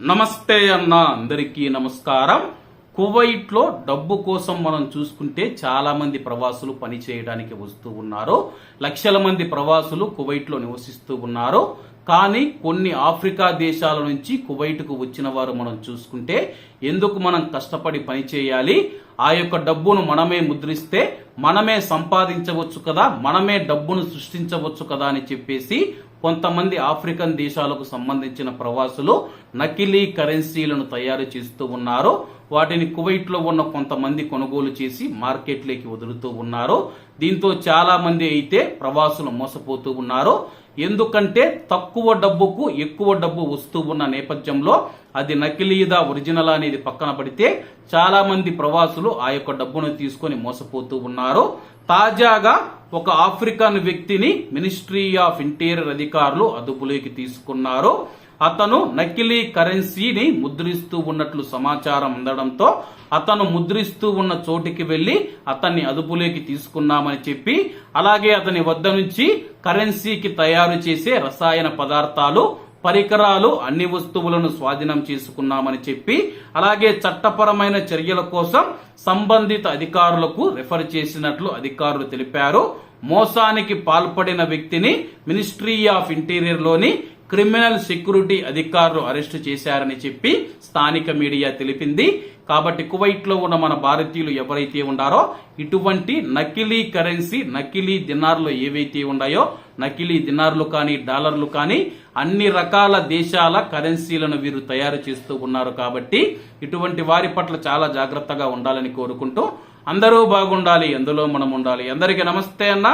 నమస్తే అన్న అందరికీ నమస్కారం. కువైట్లో డబ్బు కోసం మనం చూసుకుంటే చాలా మంది ప్రవాసులు పని చేయడానికి వస్తూ ఉన్నారు. లక్షల మంది ప్రవాసులు కువైట్లో నివసిస్తూ ఉన్నారు. కానీ కొన్ని ఆఫ్రికా దేశాల నుంచి కువైట్కు వచ్చిన వారు మనం చూసుకుంటే ఎందుకు మనం కష్టపడి పని చేయాలి? ఆ యొక్క డబ్బును మనమే ముద్రిస్తే మనమే సంపాదించవచ్చు కదా మనమే డబ్బును సృష్టించవచ్చు కదా అని చెప్పేసి కొంతమంది ఆఫ్రికన్ దేశాలకు సంబంధించిన ప్రవాసులు నకిలీ కరెన్సీలను తయారు చేస్తూ ఉన్నారు. వాటిని కువైట్లో ఉన్న కొంతమంది కొనుగోలు చేసి మార్కెట్లోకి వదులుతూ ఉన్నారు. దీంతో చాలా మంది అయితే ప్రవాసులు మోసపోతూ ఉన్నారు. ఎందుకంటే తక్కువ డబ్బుకు ఎక్కువ డబ్బు వస్తూ ఉన్న నేపథ్యంలో అది నకిలీదా ఒరిజినల్ అనేది పక్కన పడితే చాలా మంది ప్రవాసులు ఆ యొక్క డబ్బును తీసుకొని మోసపోతూ ఉన్నారు. తాజాగా ఒక ఆఫ్రికన్ వ్యక్తిని మినిస్ట్రీ ఆఫ్ ఇంటీరియర్ అధికారులు అదుపులోకి తీసుకున్నారు. అతను నకిలీ కరెన్సీని ముద్రిస్తూ ఉన్నట్లు సమాచారం అందడంతో అతను ముద్రిస్తూ ఉన్న చోటికి వెళ్ళి అతన్ని అదుపులోకి తీసుకున్నామని చెప్పి అలాగే అతని వద్ద నుంచి కరెన్సీకి తయారు చేసే రసాయన పదార్థాలు పరికరాలు అన్ని వస్తువులను స్వాధీనం చేసుకున్నామని చెప్పి అలాగే చట్టపరమైన చర్యల కోసం సంబంధిత అధికారులకు రిఫర్ చేసినట్లు అధికారులు తెలిపారు. మోసానికి పాల్పడిన వ్యక్తిని మినిస్ట్రీ ఆఫ్ ఇంటీరియర్లోని క్రిమినల్ సెక్యూరిటీ అధికారులు అరెస్టు చేశారని చెప్పి స్థానిక మీడియా తెలిపింది. కాబట్టి కువైట్లో ఉన్న మన భారతీయులు ఎవరైతే ఉండారో ఇటువంటి నకిలీ కరెన్సీ నకిలీ దినార్లు ఏవైతే ఉన్నాయో నకిలీ దినార్లు కానీ డాలర్లు కానీ అన్ని రకాల దేశాల కరెన్సీలను వీరు తయారు చేస్తూ ఉన్నారు కాబట్టి ఇటువంటి వారి పట్ల చాలా జాగ్రత్తగా ఉండాలని కోరుకుంటూ అందరూ బాగుండాలి ఎందులో మనం ఉండాలి. అందరికీ నమస్తే అన్న.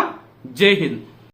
జై హింద్.